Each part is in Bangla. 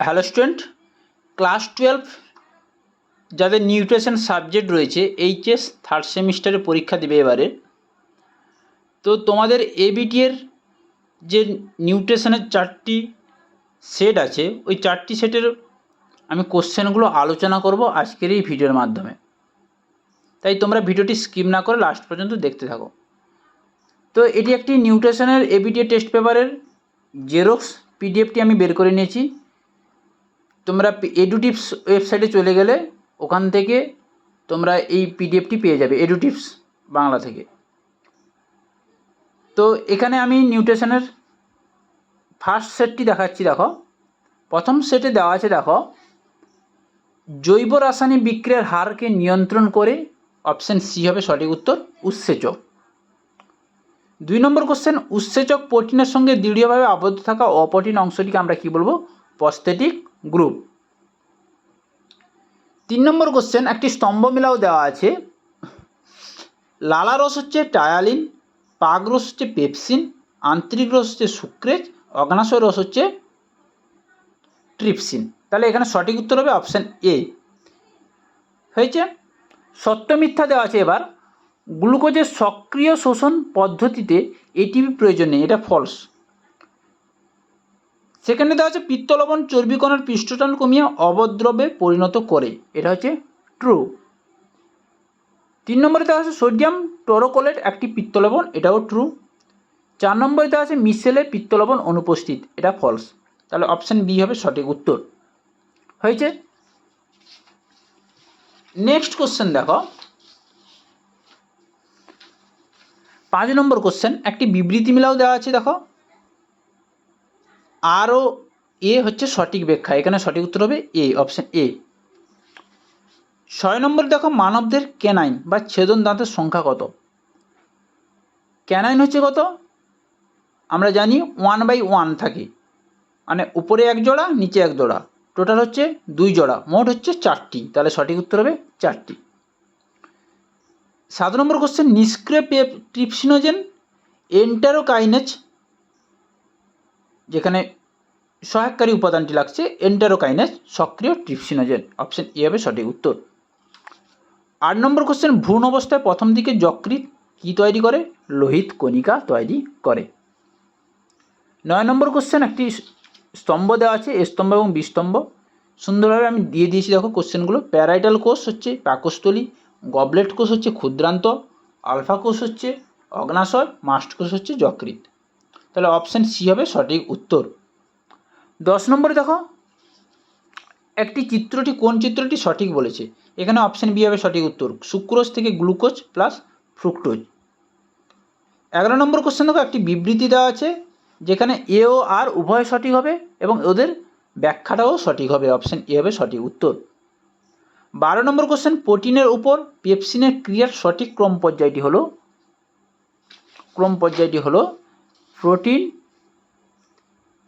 হ্যালো স্টুডেন্ট ক্লাস টুয়েলভ যাদের নিউট্রিশন সাবজেক্ট রয়েছে এইচএস থার্ড সেমিস্টারে পরীক্ষা দেবে এবারে। তো তোমাদের এবিটি এর যে নিউট্রিশনের চারটি সেট আছে, ওই চারটি সেটের আমি কোশ্চেনগুলো আলোচনা করব আজকের এই ভিডিওর মাধ্যমে। তাই তোমরা ভিডিওটি স্কিপ না করে লাস্ট পর্যন্ত দেখতে থাকো। তো এটি একটি নিউট্রিশনের এবিটি টেস্ট পেপারের জেরক্স পিডিএফটি আমি বের করে নিয়েছি। তোমরা এডুটিপস ওয়েবসাইটে চলে গেলে ওখান থেকে তোমরা এই পিডিএফটি পেয়ে যাবে এডুটিপস বাংলা থেকে। তো এখানে আমি নিউট্রেশনের ফার্স্ট সেটটি দেখাচ্ছি, দেখো। প্রথম সেটে দেওয়া আছে, দেখো। জৈব রাসায়নিক বিক্রিয়ার হারকে নিয়ন্ত্রণ করে অপশান সি হবে সঠিক উত্তর, উৎসেচক। দুই নম্বর কোশ্চেন উৎসেচক প্রোটিনের সঙ্গে দৃঢ়ভাবে আবদ্ধ থাকা অপ্রোটিন অংশটিকে আমরা কি বলব? পস্থেটিক গ্রুপ তিন নম্বর কোশ্চেন একটি স্তম্ভ মিলাও দেওয়া আছে। লালা রস হচ্ছে টায়ালিন পাগ রস হচ্ছে পেপসিন, আন্তরিক রস হচ্ছে সুক্রেজ অগ্নাশয় রস হচ্ছে ট্রিপসিন। তাহলে এখানে সঠিক উত্তর হবে অপশান এ হয়েছে? সত্য মিথ্যা দেওয়া আছে এবার। গ্লুকোজের সক্রিয় শোষণ পদ্ধতিতে এটিপি প্রয়োজন নেই, এটা ফলস সেখানে দেওয়া আছে পিত্তলবণ চর্বিকণার পৃষ্ঠটান কমিয়ে অবদ্রবে পরিণত করে। এটা হচ্ছে ট্রু তিন নম্বরে দেওয়া আছে সোডিয়াম টোরোকোলেট একটি পিত্তলবণ, এটাও ট্রু চার নম্বরে দেওয়া আছে মিশেলে পিত্তলবণ অনুপস্থিত, এটা ফলস তাহলে অপশান বি হবে সঠিক উত্তর। হয়েছে? নেক্সট কোশ্চেন দেখো। পাঁচ নম্বর কোশ্চেন একটি বিবৃতি মিলাও দেওয়া আছে, দেখো। আরও এ হচ্ছে সঠিক ব্যাখ্যা। এখানে সঠিক উত্তর হবে এ অপশান এ ছয় নম্বর দেখো, মানবদের ক্যানাইন বা ছেদন দাঁতের সংখ্যা কত? ক্যানাইন হচ্ছে কত? আমরা জানি ওয়ান বাই ওয়ান থাকে। মানে উপরে এক জোড়া, নিচে এক জোড়া। টোটাল হচ্ছে দুই জোড়া, মোট হচ্ছে চারটি। তাহলে সঠিক উত্তর হবে চারটি। সাত নম্বর কোশ্চেন নিষ্ক্রিয় ট্রিপসিনোজেন এন্টারোকাইনেজ যেখানে সহায়ককারী উপাদানটি লাগছে এন্টারোকাইনেজ সক্রিয় ট্রিপসিনোজেন অপশন এ হবে সঠিক উত্তর। আট নম্বর কোশ্চেন ভ্রূণ অবস্থায় প্রথম দিকে যকৃৎ কি তৈরি করে? লোহিত কণিকা তৈরি করে। নয় নম্বর কোশ্চেন একটি স্তম্ভ দেওয়া আছে স্তম্ভ এবং বিস্তম্ভ সুন্দরভাবে আমি দিয়ে দিয়েছি, দেখো কোশ্চেনগুলো প্যারাইটাল কোষ হচ্ছে পাকস্থলী গবলেট কোষ হচ্ছে ক্ষুদ্রান্ত আলফা কোষ হচ্ছে অগ্নাশয় মাস্ট কোষ হচ্ছে যকৃৎ। তাহলে অপশান সি হবে সঠিক উত্তর। দশ নম্বরে দেখো, একটি চিত্রটি কোন চিত্রটি সঠিক বলেছে? এখানে অপশান বি হবে সঠিক উত্তর, সুক্রোজ থেকে গ্লুকোজ প্লাস ফ্রুক্টোজ এগারো নম্বর কোশ্চেন দেখো, একটি বিবৃতি দেওয়া আছে, যেখানে এ ও আর উভয় সঠিক হবে এবং ওদের ব্যাখ্যাটাও সঠিক হবে অপশান এ হবে সঠিক উত্তর। বারো নম্বর কোশ্চেন প্রোটিনের উপর পেপসিনের ক্রিয়ার সঠিক ক্রম পর্যায়টি হলো, ক্রম পর্যায়টি হলো protein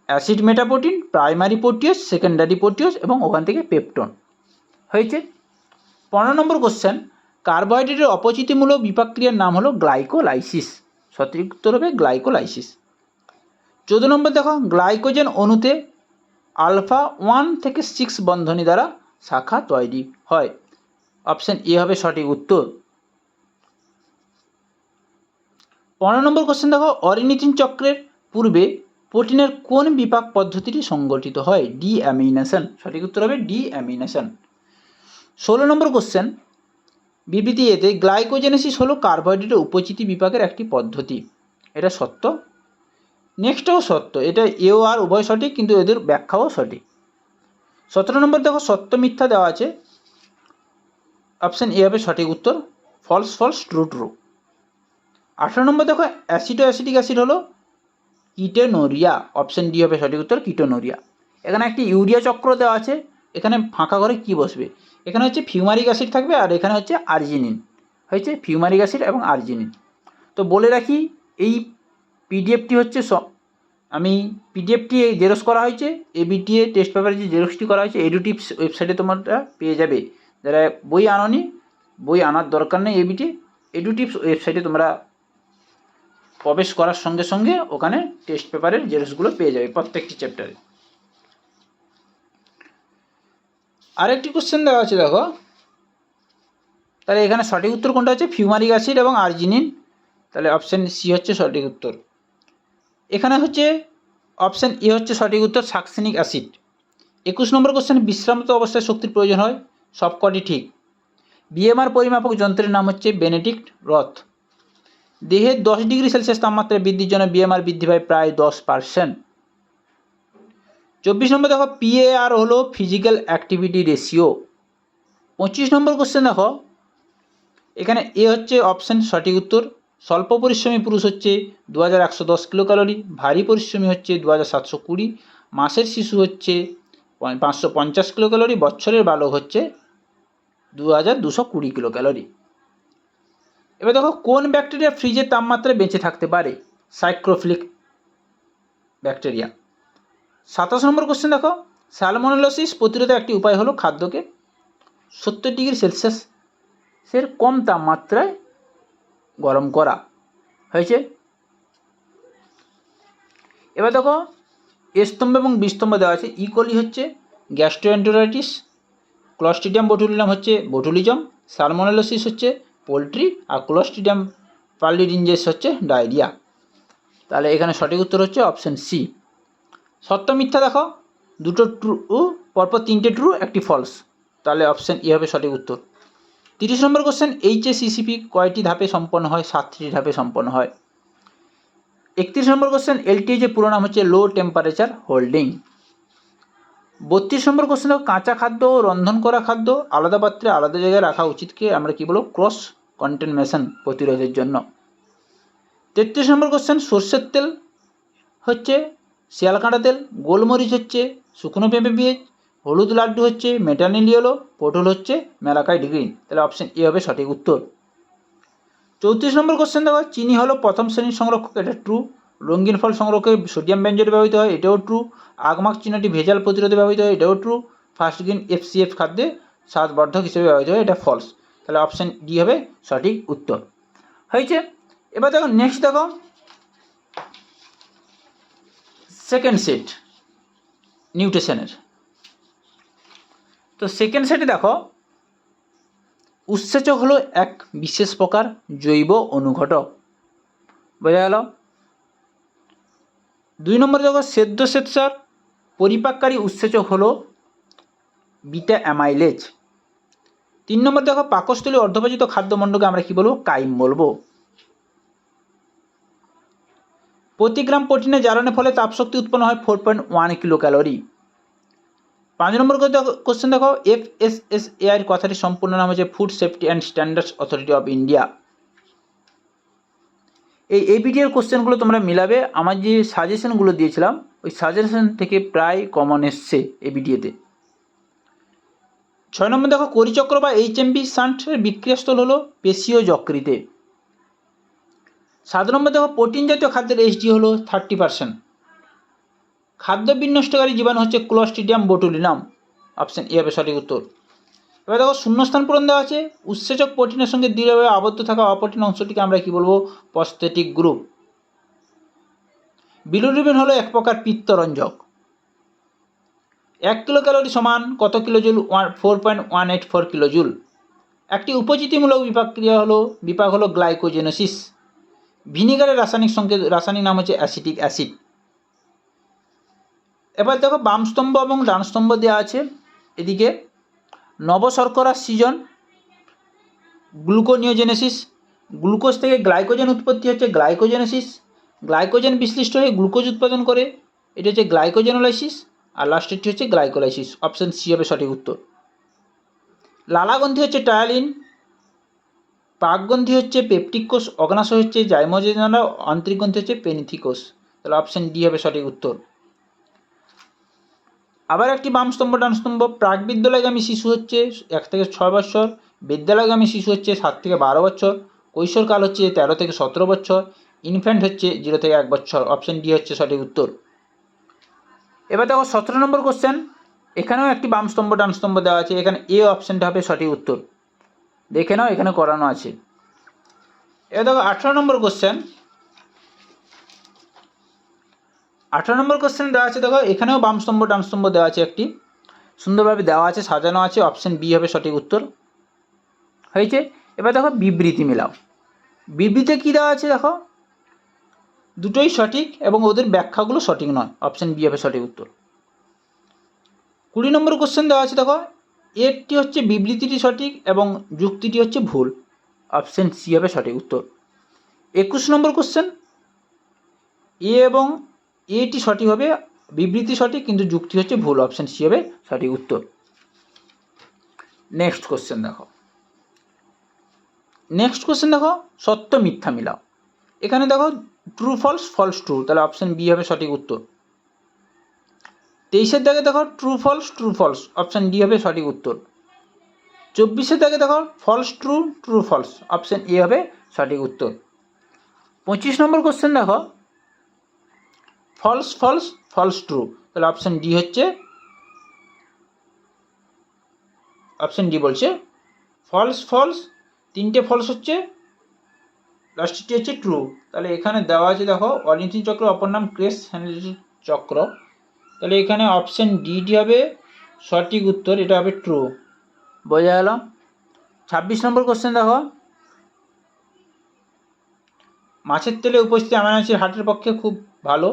acid metaprotein primary proteose secondary proteose এবং ওখান থেকে পেপটন হয়েছে? পনেরো নম্বর কোশ্চেন কার্বোহাইড্রেটের অপচিতিমূলক বিপাক্রিয়ার নাম হলো গ্লাইকোলাইসিস সঠিক হবে গ্লাইকোলাইসিস চোদ্দ নম্বর দেখো গ্লাইকোজেন অণুতে আলফা ওয়ান থেকে সিক্স বন্ধনী দ্বারা শাখা তৈরি হয়। অপশান এ হবে সঠিক উত্তর। পনেরো নম্বর কোশ্চেন দেখো অরিনিথিন চক্রের পূর্বে প্রোটিনের কোন বিপাক পদ্ধতিটি সংগঠিত হয়? ডি অ্যামিনেশন সঠিক উত্তর হবে ডি অ্যামিনেশন ষোলো নম্বর কোশ্চেন বিবৃতি এতে গ্লাইকোজেনেসিস হলো কার্বোহাইড্রেটের উপচিতি বিপাকের একটি পদ্ধতি। এটা সত্য? নেক্সটও সত্য, এটা এও আর উভয় সঠিক, কিন্তু এদের ব্যাখ্যাও সঠিক। সতেরো নম্বর দেখো, সত্য মিথ্যা দেওয়া আছে। অপশান এ হবে সঠিক উত্তর ফলস ফলস ট্রু ট্রু আঠারো নম্বর দেখো অ্যাসিডো অ্যাসিডিক অ্যাসিড হলো কিটোনোরিয়া অপশান ডি হবে সঠিক উত্তর কিটোনোরিয়া। এখানে একটি ইউরিয়া চক্র দেওয়া আছে, এখানে ফাঁকা ঘরে কি বসবে? এখানে হচ্ছে ফিউমারিক অ্যাসিড থাকবে আর এখানে হচ্ছে আর্জিনিন। হয়েছে ফিউমারিক অ্যাসিড এবং আর্জিনিন। তো বলে রাখি, এই পিডিএফটি হচ্ছে আমি পিডিএফটি জেরক্স করা হয়েছে এবিটিএ টেস্ট পেপারে যে জেরক্সটি করা হয়েছে এডুটিপস ওয়েবসাইটে তোমরা পেয়ে যাবে। যারা বই আনোনি, বই আনার দরকার নেই এবিটি এডুটিপস ওয়েবসাইটে তোমরা প্রবেশ করার সঙ্গে সঙ্গে ওখানে টেস্ট পেপারের জেরক্সগুলো পেয়ে যাবে প্রত্যেকটি চ্যাপ্টারে আরেকটি কোশ্চেন দেওয়া আছে, দেখো। তাহলে এখানে সঠিক উত্তর কোনটা হচ্ছে? ফিউমারিক অ্যাসিড এবং আর্জিনিন তাহলে অপশান সি হচ্ছে সঠিক উত্তর। এখানে হচ্ছে অপশান এ হচ্ছে সঠিক উত্তর সাকসেনিক অ্যাসিড একুশ নম্বর কোশ্চেন বিশ্রান্ত অবস্থায় শক্তির প্রয়োজন হয়। সবকটি ঠিক। বিএমআর পরিমাপক যন্ত্রের নাম হচ্ছে বেনেডিক্ট রথ দেহের দশ ডিগ্রি সেলসিয়াস তাপমাত্রা বৃদ্ধির জন্য বিএমআর বৃদ্ধি পায় প্রায় দশ পার্সেন্ট চব্বিশ নম্বর দেখো পিএআর হলো ফিজিক্যাল অ্যাক্টিভিটি রেশিও পঁচিশ নম্বর কোশ্চেন দেখো, এখানে এ হচ্ছে অপশান সঠিক উত্তর। স্বল্প পরিশ্রমী পুরুষ হচ্ছে দু হাজার একশো দশ কিলো ক্যালোরি ভারী পরিশ্রমী হচ্ছে দু হাজার সাতশো কুড়ি। মাসের শিশু হচ্ছে পাঁচশো পঞ্চাশ কিলো ক্যালোরি বছরের বালক হচ্ছে দু হাজার দুশো কুড়ি কিলো ক্যালোরি এবার দেখো, কোন ব্যাকটেরিয়া ফ্রিজের তাপমাত্রায় বেঁচে থাকতে পারে? সাইক্রোফিলিক ব্যাকটেরিয়া সাতাশ নম্বর কোশ্চেন দেখো স্যালমোনেলোসিস প্রতিরোধের একটি উপায় হলো খাদ্যকে সত্তর ডিগ্রি সেলসিয়াস সেলসিয়াসের কম তাপমাত্রায় গরম করা। হয়েছে? এবার দেখো স্তম্ভ এবং বিস্তম্ভ দেওয়া আছে। ইকোলি হচ্ছে গ্যাস্ট্রোএন্টোরাইটিস ক্লস্টিডিয়াম বটুলিনাম হচ্ছে বটুলিজম সালমোনেলোসিস হচ্ছে পোলট্রি আর ক্লস্ট্রিডিয়াম পার্লিডিনজেস হচ্ছে ডায়রিয়া। তাহলে এখানে সঠিক উত্তর হচ্ছে অপশান সি। সত্য মিথ্যা দেখো, দুটো ট্রু পরপর তিনটে ট্রু একটি ফলস তাহলে অপশান ই হবে সঠিক উত্তর। তিরিশ নম্বর কোশ্চেন এইচএসিসিপি কয়টি ধাপে সম্পন্ন হয়? সাতটি ধাপে সম্পন্ন হয়। একত্রিশ নম্বর কোশ্চেন এলটিএ যে পুরো নাম হচ্ছে লো টেম্পারেচার হোল্ডিং বত্রিশ নম্বর কোশ্চেন দেখো কাঁচা খাদ্য ও রন্ধন করা খাদ্য আলাদা পাত্রে, আলাদা জায়গায় রাখা উচিতকে আমরা কি বলব? ক্রস কন্টেনমেশন প্রতিরোধের জন্য। তেত্রিশ নম্বর কোশ্চেন সর্ষের তেল হচ্ছে শিয়াল কাঁটা তেল, গোলমরিচ হচ্ছে শুকনো পেঁপে বীজ, হলুদ লাড্ডু হচ্ছে মেটানিল ইয়েলো পটল হচ্ছে মেলাকাই গ্রিন তাহলে অপশন এ হবে সঠিক উত্তর। চৌত্রিশ নম্বর কোশ্চেন দেখো, চিনি হলো প্রথম শ্রেণির সংরক্ষক, এটা ট্রু রঙিন ফল সংরক্ষকে সোডিয়াম ব্যঞ্জনে ব্যবহৃত হয়, এটাও ট্রু আগমাক চিহ্নটি ভেজাল প্রতিরোধে ব্যবহৃত হয়, এটাও ট্রু ফার্স্ট গ্রিন এফসিএফ খাদ্যে স্বাদবর্ধক হিসেবে ব্যবহৃত হয়, এটা ফলস তাহলে অপশান ডি হবে সঠিক উত্তর। হয়েছে? এবার দেখো নেক্সট দেখো। সেকেন্ড সেট নিউট্রিশনের তো সেকেন্ড সেটে দেখো, উৎসেচক হলো এক বিশেষ প্রকার জৈব অনুঘটক। বোঝা গেল? দুই নম্বর দেখো সেদ্ধ শ্বেতসার পরিপাককারী উৎসেচক হলো বিটা অ্যামাইলেজ। তিন নম্বর দেখো পাকস্থলী অর্ধপাচিত খাদ্যমণ্ডকে আমরা কি বলব? কাইম বলব। প্রতি গ্রাম প্রোটিনে জারণের ফলে তাপশক্তি উৎপন্ন হয় four point one kilo calorie পাঁচ নম্বর কোশ্চেন দেখো এফ এস এস কথাটি সম্পূর্ণ নাম হচ্ছে food safety and standards authority of India এই এবিডিএর কোশ্চেনগুলো তোমরা মিলাবে। আমার যে সাজেশনগুলো দিয়েছিলাম, ওই সাজেশন থেকে প্রায় কমন এসছে এবিডিএতে ছয় নম্বর দেখো, করিচক্র বা এইচ এইচএমবি সান্টের বিক্রিয়াস্থল হলো পেশীয় যকৃতে। সাত নম্বর দেখো, প্রোটিন জাতীয় খাদ্যের এইচডি হলো থার্টি পার্সেন্ট খাদ্য বিনষ্টকারী জীবাণু হচ্ছে ক্লোস্ট্রিডিয়াম বোটুলিনাম অপশান এ হবে সঠিক উত্তর। এবার দেখো শূন্যস্থান পূরণ দেওয়া আছে। উৎসেচক প্রোটিনের সঙ্গে দৃঢ়ভাবে আবদ্ধ থাকা অপ্রোটিন অংশটিকে আমরা কি বলব? পস্থেটিক গ্রুপ বিলুরিবিন হলো এক প্রকার পিত্তরঞ্জক। এক কিলো ক্যালোরি সমান কত kilo joule one four point one eight four kilo joule একটি উপজিতিমূলক বিপাক ক্রিয়া হলো বিপাক হলো গ্লাইকোজেনোসিস ভিনিগারের রাসায়নিক সংকেত রাসায়নিক নাম হচ্ছে অ্যাসিটিক অ্যাসিড এবার দেখো বাম স্তম্ভ এবং ডান স্তম্ভ দেওয়া আছে। এদিকে নবশর্করা সৃজন গ্লুকোনিওজেনেসিস। গ্লুকোজ থেকে গ্লাইকোজেন উৎপত্তি হচ্ছে গ্লাইকোজেনেসিস। গ্লাইকোজেন বিশ্লিষ্ট হয়ে গ্লুকোজ উৎপাদন করে, এটি হচ্ছে গ্লাইকোজেনোলাইসিস আর লাস্টেরটি হচ্ছে গ্লাইকোলাইসিস। অপশান সি হবে সঠিক উত্তর। লালাগ্রন্থি হচ্ছে টায়ালিন পাকগ্রন্থি হচ্ছে পেপটিক কোষ অগ্নাশয় হচ্ছে জাইমোজেনারা আন্তরিক গ্রন্থি হচ্ছে পেনিথিকোষ। তাহলে অপশান ডি হবে সঠিক উত্তর। আবার একটি বাম স্তম্ভ, ডান স্তম্ভ। প্রাক বিদ্যালয়গামী শিশু হচ্ছে এক থেকে ছয় বছর বিদ্যালয়গামী শিশু হচ্ছে সাত থেকে বারো বছর কৈশোরকাল হচ্ছে তেরো থেকে সতেরো বছর ইনফ্যান্ট হচ্ছে জিরো থেকে এক বছর অপশান ডি হচ্ছে সঠিক উত্তর। এবার দেখো সতেরো নম্বর কোশ্চেন এখানেও একটি বাম স্তম্ভ, ডান স্তম্ভ দেওয়া আছে। এখানে এ অপশানটা হবে সঠিক উত্তর। দেখে নাও, এখানে করানো আছে। এবার দেখো আঠেরো নম্বর কোশ্চেন আঠারো নম্বর কোশ্চেন দেওয়া আছে, দেখো, এখানেও বাম স্তম্ভ, ডান স্তম্ভ দেওয়া আছে একটি। সুন্দরভাবে দেওয়া আছে, সাজানো আছে অপশান বি হবে সঠিক উত্তর। হয়েছে? এবার দেখো, বিবৃতি মেলাও। বিবৃতিতে কী দেওয়া আছে, দেখো? দুটোই সঠিক এবং ওদের ব্যাখ্যাগুলো সঠিক নয়। অপশান বি হবে সঠিক উত্তর। কুড়ি নম্বর কোশ্চেন দেওয়া আছে, দেখো, এরটি হচ্ছে বিবৃতিটি সঠিক এবং যুক্তিটি হচ্ছে ভুল। অপশান সি হবে সঠিক উত্তর। একুশ নম্বর কোশ্চেন এ এবং এটি সঠিক হবে, বিবৃতি সঠিক, কিন্তু যুক্তি হচ্ছে ভুল অপশান সি হবে সঠিক উত্তর। নেক্সট কোশ্চেন দেখো। নেক্সট কোশ্চেন দেখো, সত্য মিথ্যা মিলাও। এখানে দেখো ট্রু ফলস ফলস ট্রু তাহলে অপশান বি হবে সঠিক উত্তর। তেইশের দাগে দেখো true false true false option D হবে সঠিক উত্তর। চব্বিশের দাগে দেখো false true true false option A হবে সঠিক উত্তর। পঁচিশ নম্বর কোশ্চেন দেখো ফলস ফলস ফলস ট্রু তাহলে অপশান ডি হচ্ছে অপশান ডি বলছে ফলস ফলস তিনটে ফলস হচ্ছে লাস্টটি হচ্ছে ট্রু তাহলে এখানে দেওয়া আছে, দেখো অরিন্থিন চক্র, অপর নাম ক্রেস হ্যান্ডেল চক্র। তাহলে এখানে অপশান ডিটি হবে সঠিক উত্তর, এটা হবে ট্রু বোঝা গেল? ছাব্বিশ নম্বর কোশ্চেন দেখো। মাছের তেলে উপস্থিত অ্যামাইনো হার্টের পক্ষে খুব ভালো।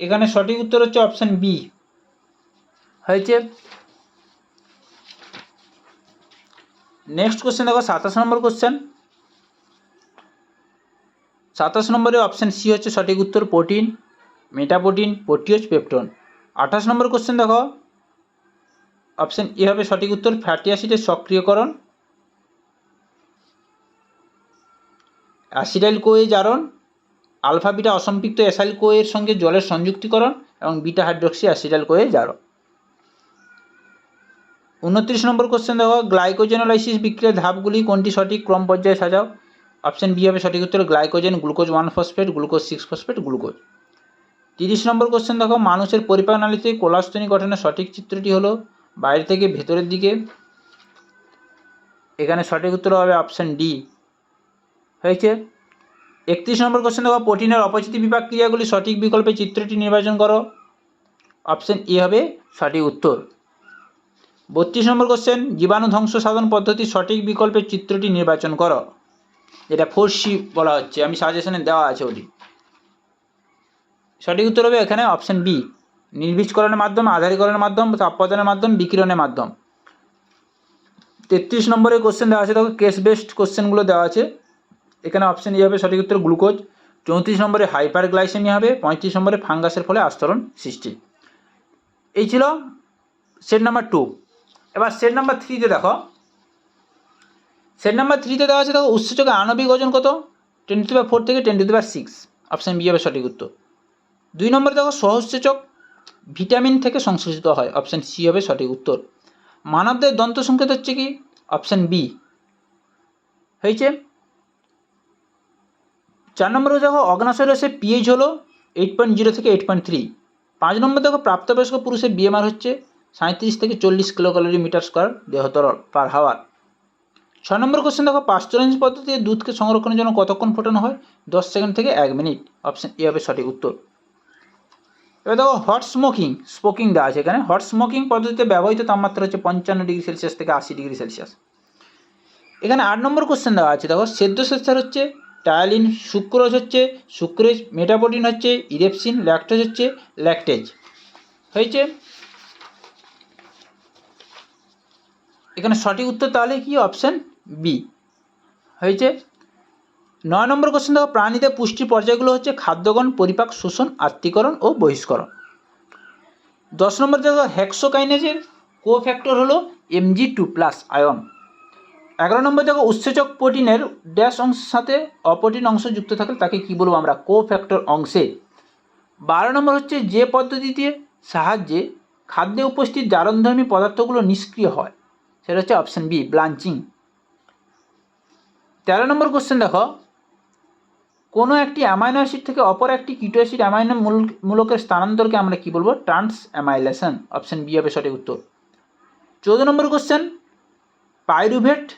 এখানে সঠিক উত্তর হচ্ছে অপশান বি হয়েছে? নেক্সট কোশ্চেন দেখো, সাতাশ নম্বর কোশ্চেন সাতাশ নম্বরে অপশান সি হচ্ছে সঠিক উত্তর প্রোটিন মেটাপ্রোটিন প্রোটিওজ পেপটন আঠাশ নম্বর কোশ্চেন দেখো অপশান এ হবে সঠিক উত্তর ফ্যাটি অ্যাসিডের সক্রিয়করণ অ্যাসিডাইল কোয়ে জারণ আলফা বিটা অসম্পৃক্ত অ্যাসাইল কোয়ের সঙ্গে জলের সংযুক্তিকরণ এবং বিটা হাইড্রক্সি অ্যাসিডাল কোয়ে জারণ। উনত্রিশ নম্বর কোশ্চেন দেখো, গ্লাইকোজেনোলাইসিস বিক্রিয়ার ধাপগুলি কোনটি সঠিক? ক্রম পর্যায়ে সাজাও। অপশান বি হবে সঠিক উত্তর, glycogen, glucose one phosphate glucose six phosphate glucose. তিরিশ নম্বর কোশ্চেন দেখো, মানুষের পরিপাক নালীতে কোলাস্তনি গঠনের সঠিক চিত্রটি হলো বাইরে থেকে ভেতরের দিকে। এখানে সঠিক উত্তর হবে অপশান ডি হয়েছে? একত্রিশ নম্বর কোশ্চেন দেখো, প্রোটিনের অপচিতি বিপাক ক্রিয়াগুলি সঠিক বিকল্পে চিত্রটি নির্বাচন করো। অপশান এ হবে সঠিক উত্তর। বত্রিশ নম্বর কোশ্চেন জীবাণু ধ্বংস সাধন পদ্ধতির সঠিক বিকল্পের চিত্রটি নির্বাচন করো। যেটা ফোর সি বলা হচ্ছে, আমি সাজেশনে দেওয়া আছে ওটি। সঠিক উত্তর হবে এখানে অপশান বি নির্বীজকরণের মাধ্যম, আধারীকরণের মাধ্যম, তাপপ্রদানের মাধ্যম, বিকিরণের মাধ্যম। তেত্রিশ নম্বরের কোশ্চেন দেওয়া আছে, দেখো কেস বেসড কোশ্চেনগুলো দেওয়া আছে। এখানে অপশান ই হবে সঠিক উত্তর গ্লুকোজ। চৌত্রিশ নম্বরে হাইপার গ্লাইসেমি হবে, পঁয়ত্রিশ নম্বরে ফাঙ্গাসের ফলে আস্তরণ সৃষ্টি। এই ছিল সেট নাম্বার টু এবার সেট নাম্বার থ্রিতে দেখো। সেট নাম্বার থ্রিতে দেওয়া আছে দেখো, উৎসেচকের আণবিক ওজন কত? টেন টু ফোর থেকে ten to six option B হবে সঠিক উত্তর। দুই নম্বরে দেখো সহসেচক ভিটামিন থেকে সংশ্লেষিত হয়। অপশান সি হবে সঠিক উত্তর। মানবদের দন্ত সংকেত হচ্ছে কি? অপশান বি হয়েছে? চার নম্বরে দেখো অগ্নাশয় রসের পিএইচ হলো এইট পয়েন্ট জিরো থেকে এইট পয়েন্ট থ্রি পাঁচ নম্বর দেখো, প্রাপ্তবয়স্ক পুরুষের বিএমআর হচ্ছে সাঁত্রিশ থেকে চল্লিশ কিলো ক্যালোরি মিটার স্কোয়ার দেহতরল পার হাওয়ার। ছয় নম্বর কোশ্চেন দেখো পাস্টোরেন্স পদ্ধতিতে দুধকে সংরক্ষণের জন্য কতক্ষণ ফোটানো হয়? দশ সেকেন্ড থেকে এক মিনিট। অপশান এ হবে সঠিক উত্তর। এবার দেখো হট স্মোকিং স্মোকিং দেওয়া আছে এখানে। হট স্মোকিং পদ্ধতিতে ব্যবহৃত তাপমাত্রা হচ্ছে পঞ্চান্ন ডিগ্রি সেলসিয়াস থেকে আশি ডিগ্রি সেলসিয়াস। এখানে আট নম্বর কোশ্চেন দেওয়া আছে। দেখো সেদ্ধ সেচ্ছার হচ্ছে টায়ালিন সুক্রোজ হচ্ছে সুক্রেজ মেটাপ্রোটিন হচ্ছে ইরেপসিন ল্যাকটোজ হচ্ছে ল্যাকটেজ হয়েছে? এখানে সঠিক উত্তর তাহলে কি? অপশান বি হয়েছে? নয় নম্বর কোশ্চেন দেখো প্রাণীদের পুষ্টির পর্যায়গুলো হচ্ছে খাদ্যগণ, পরিপাক, শোষণ আত্মীকরণ ও বহিষ্করণ। দশ নম্বর দেখো হেক্সোকাইনেজের কোফ্যাক্টর হলো এমজি টু প্লাস আয়ন এগারো নম্বর দেখো, উৎসেচক প্রোটিনের ড্যাশ অংশের সাথে অপ্রোটিন অংশ যুক্ত থাকলে তাকে কী বলব আমরা? কো ফ্যাক্টর অংশে। বারো নম্বর হচ্ছে যে পদ্ধতিতে সাহায্যে খাদ্যে উপস্থিত জারণধর্মী পদার্থগুলো নিষ্ক্রিয় হয়। সেটা হচ্ছে অপশান বি, ব্লাঞ্চিং। তেরো নম্বর কোশ্চেন দেখো, কোনো একটি অ্যামাইনো অ্যাসিড থেকে অপর একটি কিটো অ্যাসিড অ্যামাইনো মূল- মূলকের স্থানান্তরকে আমরা কি বলব? ট্রান্স অ্যামাইলেশন অপশান বি হবে সঠিক উত্তর। চৌদ্দ নম্বর কোশ্চেন পাইরুভেট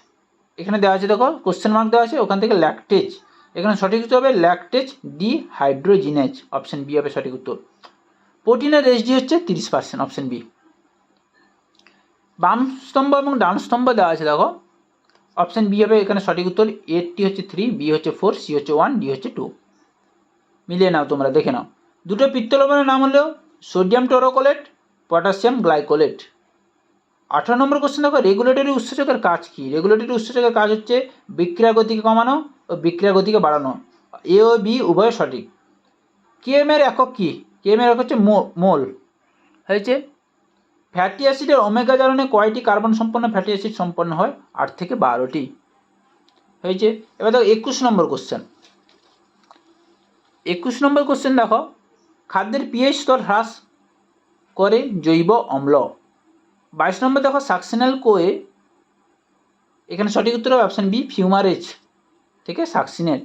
এখানে দেওয়া আছে, দেখো কোশ্চেন মার্ক দেওয়া আছে, ওখান থেকে ল্যাকটেজ এখানে সঠিক উত্তর হবে lactase dehydrogenase option B হবে সঠিক উত্তর। প্রোটিনের এসডি হচ্ছে তিরিশ পার্সেন্ট অপশান বি বাম স্তম্ভ এবং ডান স্তম্ভ দেওয়া আছে, দেখো। অপশান বি হবে এখানে সঠিক উত্তর এটি হচ্ছে থ্রি বি হচ্ছে ফোর সি হচ্ছে ওয়ান ডি হচ্ছে টু মিলিয়ে নাও তোমরা, দেখে নাও। দুটো পিত্তলবণের নাম হলো সোডিয়াম টোরোকোলেট পটাশিয়াম গ্লাইকোলেট আঠারো নম্বর কোশ্চেন দেখো রেগুলেটরি উৎসেচকের কাজ কী? রেগুলেটরি উৎসেচকের কাজ হচ্ছে বিক্রিয়া গতিকে কমানো ও বিক্রিয়া গতিকে বাড়ানো। এ ও বি উভয় সঠিক। কেএম এর একক কী? কেএম এর একক হচ্ছে মোল। হয়েছে? ফ্যাটি অ্যাসিডের ওমেগা জারণে কয়টি কার্বন সম্পন্ন? ফ্যাটি অ্যাসিড সম্পন্ন হয় আট থেকে বারোটি। হয়েছে? এবার দেখো, একুশ নম্বর কোশ্চেন একুশ নম্বর কোশ্চেন দেখো, খাদ্যের পিএইচ স্তর হ্রাস করে জৈব অম্ল। বাইশ নম্বর দেখো সাকসেনাল কোয়ে, এখানে সঠিক উত্তর হবে অপশান বি ফিউমারেজ থেকে সাকসিনেট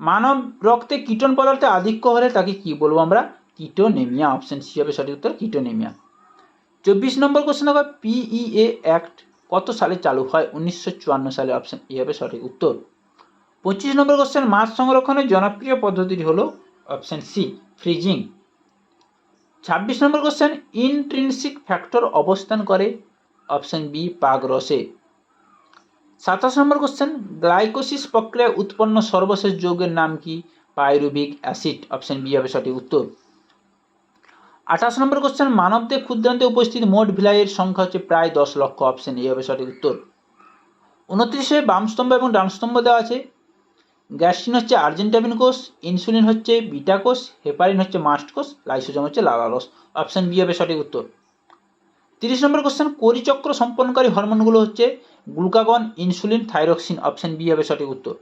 মানব রক্তে কীটন পদার্থে আধিক্য হলে তাকে কি বলব আমরা? কিটোনেমিয়া অপশান সি হবে সঠিক উত্তর, কিটোনেমিয়া. চব্বিশ নম্বর কোশ্চেন দেখো পিইএ অ্যাক্ট কত সালে চালু হয়? উনিশশো চুয়ান্ন সালে অপশান এ হবে সঠিক উত্তর। পঁচিশ নম্বর কোশ্চেন মাছ সংরক্ষণের জনপ্রিয় পদ্ধতিটি হলো অপশান সি ফ্রিজিং ছাব্বিশ নম্বর কোশ্চেন ইনট্রিনসিক ফ্যাক্টর অবস্থান করে অপশান বি পাগ রসে। সাতাশ নম্বর কোশ্চেন গ্লাইকোসিস প্রক্রিয়ায় উৎপন্ন সর্বশেষ যৌগের নাম কি? পাইরুবিক অ্যাসিড অপশান বি হবে সঠিক উত্তর। আঠাশ নম্বর কোশ্চেন মানবদেহ ক্ষুদ্রান্তে উপস্থিত মোট ভিলাইয়ের সংখ্যা হচ্ছে প্রায় দশ লক্ষ অপশান এ হবে সঠিক উত্তর। উনত্রিশে বাম স্তম্ভ এবং ডান স্তম্ভ দেওয়া আছে। গ্যাস্ট্রিন হচ্ছে আর্জেন্টামিন কোষ, ইনসুলিন হচ্ছে বিটা কোষ, হেপারিন হচ্ছে মাস্ট কোষ, লাইসোজম হচ্ছে লালারস অপশান বি হবে সঠিক উত্তর। তিরিশ নম্বর কোশ্চেন করিচক্র সম্পন্নকারী হরমোনগুলো হচ্ছে glucagon, insulin, thyroxine. Option B হবে সঠিক উত্তর।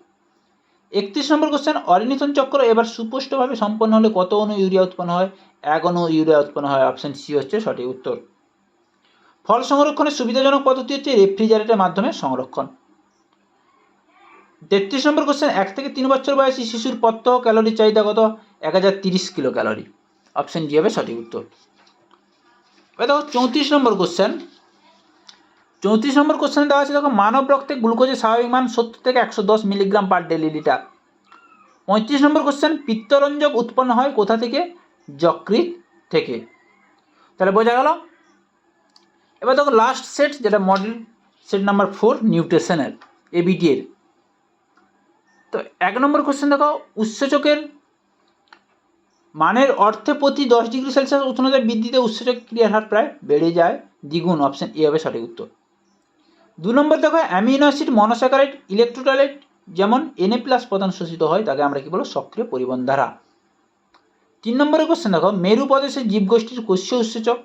একত্রিশ নম্বর কোশ্চেন অরিনিথন চক্র এবার সুস্পষ্টভাবে সম্পন্ন হলে কত অনু ইউরিয়া উৎপন্ন হয়? এক অনু ইউরিয়া উৎপন্ন হয়। অপশান সি হচ্ছে সঠিক উত্তর। ফল সংরক্ষণের সুবিধাজনক পদ্ধতি হচ্ছে রেফ্রিজারেটরের মাধ্যমে সংরক্ষণ। তেত্রিশ নম্বর কোশ্চেন এক থেকে তিন বছর বয়সী শিশুর প্রত্যহ ক্যালোরি চাহিদা কত? এক হাজার তিরিশ কিলো ক্যালোরি। অপশান ডি হবে সঠিক উত্তর। এবার দেখো, চৌত্রিশ নম্বর কোশ্চেন চৌত্রিশ নম্বর কোশ্চেন দেওয়া আছে, দেখো, মানব রক্তে গ্লুকোজের স্বাভাবিক মান সত্তর থেকে একশো দশ মিলিগ্রাম পার ডেলি লিটার পঁয়ত্রিশ নম্বর কোশ্চেন পিত্তরঞ্জক উৎপন্ন হয় কোথা থেকে? যকৃত থেকে। তাহলে বোঝা গেল? এবার দেখো লাস্ট সেট যেটা মডেল সেট নাম্বার ফোর নিউট্রিশনের এবিটি এর। তো এক নম্বর কোশ্চেন দেখো উৎসেচকের মানের অর্থে প্রতি দশ ডিগ্রি সেলসিয়াস উষ্ণতা বৃদ্ধিতে উৎসেচক ক্রিয়ার হার প্রায় বেড়ে যায়। দ্বিগুণ অপশন এ হবে সঠিক উত্তর। দু নম্বর দেখো অ্যামিনো অ্যাসিড মনোস্যাকারাইড ইলেকট্রোটাইট যেমন এনএ প্লাস প্রধান শোষিত হয়, তাকে আমরা কি বলব সক্রিয় পরিবহন ধারা। তিন নম্বরের কোশ্চেন দেখো মেরু প্রদেশের জীবগোষ্ঠীর কোষীয় উৎসেচক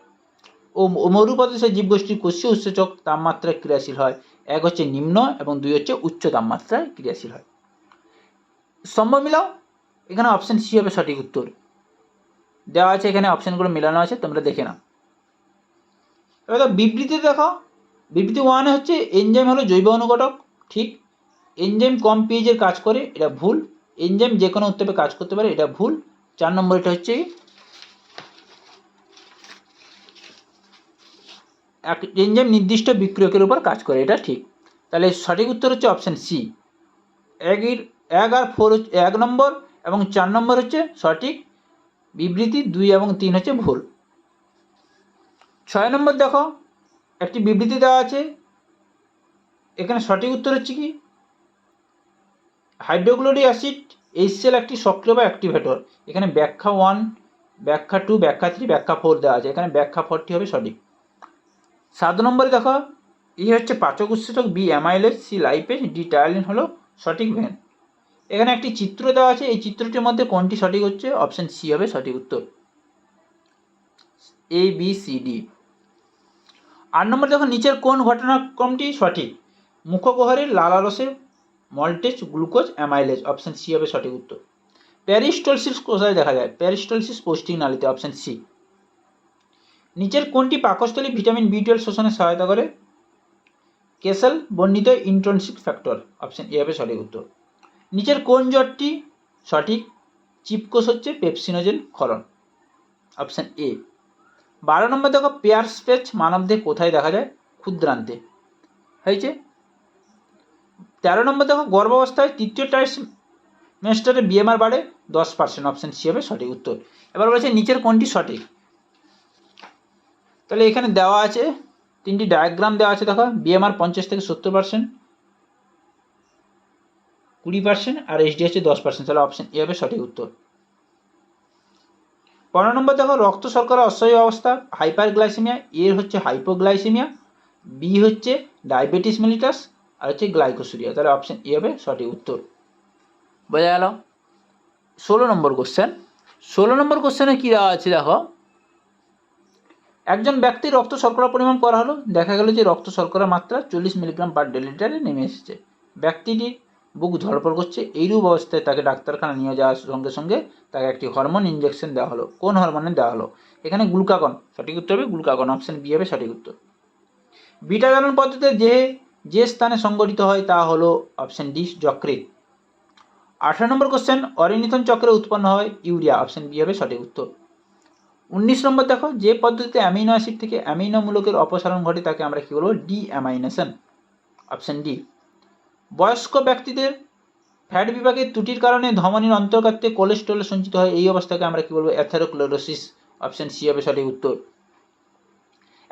ও মরু প্রদেশের জীবগোষ্ঠীর কোষীয় উৎসেচক তাপমাত্রায় ক্রিয়াশীল হয়। এক হচ্ছে নিম্ন এবং দুই হচ্ছে উচ্চ তাপমাত্রায় ক্রিয়াশীল হয়। স্তম্ভ মিলাও এখানে অপশান সি হবে সঠিক উত্তর। দেওয়া আছে, এখানে অপশানগুলো মেলানো আছে, তোমরা দেখে নাও। এবার বিবৃতি দেখো। বিবৃতি ওয়ানে হচ্ছে এনজাইম হলো জৈব অনুঘটক, ঠিক? এনজাইম কম পিএইচের কাজ করে, এটা ভুল। এনজাইম যে কোনো উত্তাপে কাজ করতে পারে, এটা ভুল। চার নম্বর এটা হচ্ছে, এক এনজাইম নির্দিষ্ট বিক্রিয়কের উপর কাজ করে, এটা ঠিক। তাহলে সঠিক উত্তর হচ্ছে অপশান সি একের এক আর ফোর হচ্ছে এক নম্বর এবং চার নম্বর হচ্ছে সঠিক বিবৃতি, দুই এবং তিন হচ্ছে ভুল। ছয় নম্বর দেখো, একটি বিবৃতি দেওয়া আছে। এখানে সঠিক উত্তর হচ্ছে কি? হাইড্রোক্লোরিক অ্যাসিড এইচসিএল একটি সক্রিয় বা অ্যাক্টিভেটর এখানে ব্যাখ্যা ওয়ান ব্যাখ্যা টু ব্যাখ্যা থ্রি ব্যাখ্যা ফোর দেওয়া আছে। এখানে ব্যাখ্যা ফোরটি হবে সঠিক। সাত নম্বরে দেখো ই হচ্ছে পাচক উৎসেচক B amylase C lipase D ptyalin হলো সঠিক ভেন এখানে একটি চিত্র দেওয়া আছে। এই চিত্রটির মধ্যে কোনটি সঠিক হচ্ছে? অপশান সি হবে সঠিক উত্তর। এ বি সি ডি আট নম্বর দেখো, নিচের কোন ঘটনাক্রমটি সঠিক? মুখগহ্বরের লালারসে maltase, glucose, amylase. Option C হবে সঠিক উত্তর। প্যারিস্টলসিস কোথায় দেখা যায়। প্যারিস্টলসিস পৌষ্টিক নালীতে, অপশান সি নিচের কোনটি পাকস্থলী ভিটামিন বি টুয়েলভ শোষণে সহায়তা করে? কেসেল বর্ণিত ইন্ট্রনসিক ফ্যাক্টর। অপশান এ হবে সঠিক উত্তর। নিচের কোন জটটি সঠিক? চিপকোষ হচ্ছে পেপসিনোজেন ক্ষরণ। অপশান এ বারো নম্বর দেখো, পেয়ার স্পেচ মানবদেহ কোথায় দেখা যায়? ক্ষুদ্রান্তে। হয়েছে? তেরো নম্বর দেখো, গর্ভাবস্থায় তৃতীয় টাইস ট্রাইমেস্টারে বিএমআর বাড়ে, দশ পার্সেন্ট অপশান সি হবে সঠিক উত্তর। এবার বলেছে নিচের কোনটি সঠিক? তাহলে এখানে দেওয়া আছে, তিনটি ডায়াগ্রাম দেওয়া আছে, দেখো বিএমআর পঞ্চাশ থেকে সত্তর পার্সেন্ট কুড়ি পার্সেন্ট আর এইচডি হচ্ছে দশ পার্সেন্ট তাহলে অপশন এ হবে সঠিক উত্তর। পনেরো নম্বর দেখো, রক্ত শর্করা অস্বাভাবিক অবস্থা হাইপার গ্লাইসেমিয়া এর হচ্ছে হাইপোগ্লাইসেমিয়া বি হচ্ছে ডায়াবেটিস মেলিটাস আর হচ্ছে গ্লাইকোসুরিয়া তাহলে অপশন এ হবে সঠিক উত্তর। বোঝা গেল? ষোলো নম্বর কোশ্চেন ষোলো নম্বর কোশ্চেনে কী দেওয়া আছে দেখো? একজন ব্যক্তির রক্ত শর্করা পরিমাপ করা হলো, দেখা গেল যে রক্ত শর্করা মাত্রা চল্লিশ মিলিগ্রাম পার ডেলিটারে নেমে এসেছে। ব্যক্তিটি বুক ধড়পড় করছে, এইরূপ অবস্থায় তাকে ডাক্তারখানা নিয়ে যাওয়ার সঙ্গে সঙ্গে তাকে একটি হরমোন ইঞ্জেকশন দেওয়া হলো। কোন হরমোনের দেওয়া হলো? এখানে গ্লুকাগন সঠিক উত্তর হবে গ্লুকাগন অপশন বি হবে সঠিক উত্তর। বিটা জ্বালন পদ্ধতিতে যে যে স্থানে সংগঠিত হয় তা হলো অপশন ডি যকৃত আঠারো নম্বর কোশ্চেন অরিনিথন চক্রে উৎপন্ন হয় ইউরিয়া অপশন বি হবে সঠিক উত্তর। উনিশ নম্বর দেখো, যে পদ্ধতিতে অ্যামিনো অ্যাসিড থেকে অ্যামিনো মূলকের অপসারণ ঘটে তাকে আমরা কী বলব? ডি অ্যামাইনেশন অপশন ডি বয়স্ক ব্যক্তিদের ফ্যাট বিভাগের ত্রুটির কারণে ধমনীর অন্তর্গাত্রে কোলেস্ট্রল সঞ্চিত হয়। এই অবস্থাকে আমরা কী বলব? অ্যাথেরোক্লোরোসিস অপশন সি হবে সঠিক উত্তর।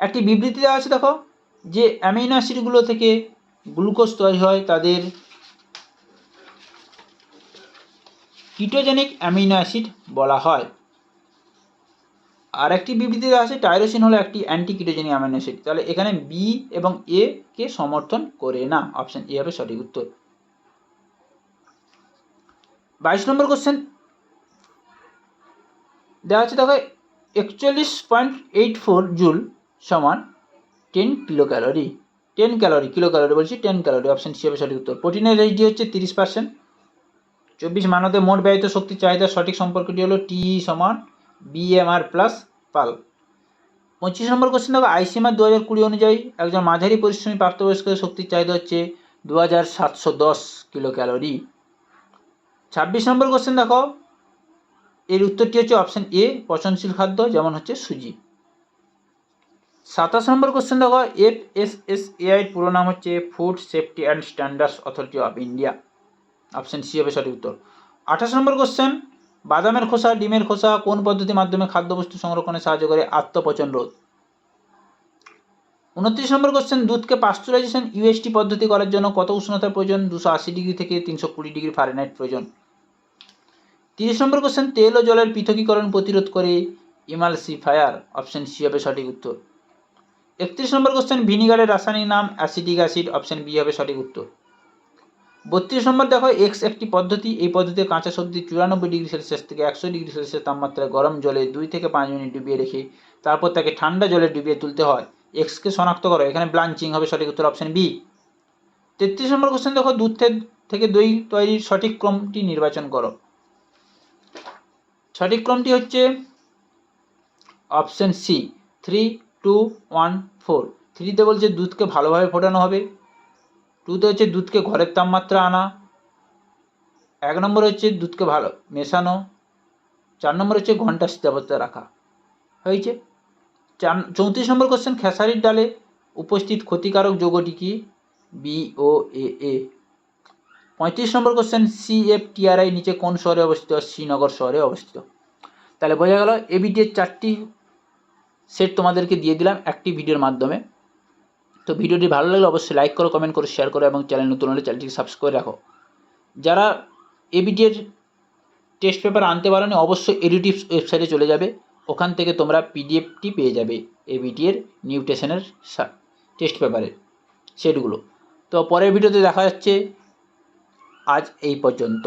একটি বিবৃতি দেওয়া আছে, দেখো, যে অ্যামিনো অ্যাসিডগুলো থেকে গ্লুকোজ তৈরি হয়, তাদের কিটোজেনিক অ্যামিনো অ্যাসিড বলা হয়। আর একটি বিবৃতি দেওয়া আছে টাইরোসিন হলো একটি অ্যান্টি কিটোজেনিক অ্যামিনো অ্যাসিড তাহলে এখানে বি এবং এ কে সমর্থন করে না। অপশন এ হবে সঠিক উত্তর। বাইশ নম্বর কোশ্চেন দেওয়া আছে দেখো, একচল্লিশ পয়েন্ট এইট ফোর জুল সমান ten kilo calorie ten calorie kilo calorie বলছি টেন ক্যালোরি অপশন সি হবে সঠিক উত্তর। প্রোটিনের এইচডি হচ্ছে তিরিশ পার্সেন্ট চব্বিশ মানবে মোট ব্যয়িত শক্তি চাহিদার সঠিক সম্পর্কটি হলো টি সমান বিএমআর প্লাস পাল। পঁচিশ নম্বর কোশ্চেন দেখো, আইসিএমআর দু হাজার কুড়ি অনুযায়ী একজন মাঝারি পরিশ্রমী প্রাপ্তবয়স্কের শক্তির চাহিদা হচ্ছে দু হাজার সাতশো দশ কিলো ক্যালোরি ছাব্বিশ নম্বর কোশ্চেন দেখো, এর উত্তরটি হচ্ছে অপশন এ পচনশীল খাদ্য, যেমন হচ্ছে সুজি। সাতাশ নম্বর কোশ্চেন দেখো এফ এস এস এআইয়ের পুরো নাম হচ্ছে food safety and standards authority of India option C হবে সঠিক উত্তর। আঠাশ নম্বর কোশ্চেন বাদামের খোসা, ডিমের খোসা কোন পদ্ধতির মাধ্যমে খাদ্যবস্তু সংরক্ষণে সাহায্য করে আত্মপচন রোধ? উনত্রিশ নম্বর কোশ্চেন দুধকে পাস্তুরাইজেশন ইউএসটি পদ্ধতি করার জন্য কত উষ্ণতার প্রয়োজন? দুশো আশি ডিগ্রি থেকে তিনশো কুড়ি ডিগ্রি ফারেনহাইট প্রয়োজন। তিরিশ নম্বর কোশ্চেন তেল ও জলের পৃথকীকরণ প্রতিরোধ করে ইমালসিফায়ার অপশন সি হবে সঠিক উত্তর। একত্রিশ নম্বর কোশ্চেন ভিনিগারের রাসায়নিক নাম অ্যাসিডিক অ্যাসিড অপশন বি হবে সঠিক উত্তর। বত্রিশ নম্বর দেখো এক্স একটি পদ্ধতি, এই পদ্ধতিতে কাঁচা সবজি চুরানব্বই ডিগ্রি সেলসিয়াস থেকে একশো ডিগ্রি সেলসিয়াস তাপমাত্রায় গরম জলে দুই থেকে পাঁচ মিনিট ডুবিয়ে রেখে তারপর তাকে ঠান্ডা জলে ডুবিয়ে তুলতে হয়। এক্সকে শনাক্ত করো, এখানে ব্লাঞ্চিং হবে সঠিক উত্তর অপশন বি তেত্রিশ নম্বর কোশ্চেন দেখো, দুধ থেকে দই তৈরির সঠিক ক্রমটি নির্বাচন করো। সঠিক ক্রমটি হচ্ছে option C three two one four থ্রিতে বলছে দুধকে ভালোভাবে ফোটানো হবে। টুতে হচ্ছে দুধকে ঘরের তাপমাত্রা আনা। এক নম্বর হচ্ছে দুধকে ভালো মেশানো। চার নম্বর হচ্ছে ঘণ্টা স্থিতাবস্থায় রাখা। হয়েছে? চার, চৌত্রিশ নম্বর কোশ্চেন খেসারির ডালে উপস্থিত ক্ষতিকারক যৌগটি কি? বি ও এ এ পঁয়ত্রিশ নম্বর কোশ্চেন সি এফ টিআরআই নিচে কোন শহরে অবস্থিত? শ্রীনগর শহরে অবস্থিত। তাহলে বোঝা গেল এবিটির চারটি সেট তোমাদেরকে দিয়ে দিলাম একটি ভিডিওর মাধ্যমে। তো ভিডিওটি ভালো লাগলে অবশ্যই লাইক করো কমেন্ট করো শেয়ার করো এবং চ্যানেল নতুন হলে চ্যানেলটিকে সাবস্ক্রাইব করে রাখো। যারা এবিটির টেস্ট পেপার আনতে পারোনি, অবশ্যই এডিটিভ ওয়েবসাইটে চলে যাবে। ওখান থেকে তোমরা পিডিএফটি পেয়ে যাবে এবিটি এর নিউট্রেশনের টেস্ট পেপারের সেটগুলো। তো পরের ভিডিওতে দেখা যাচ্ছে আজ এই পর্যন্ত।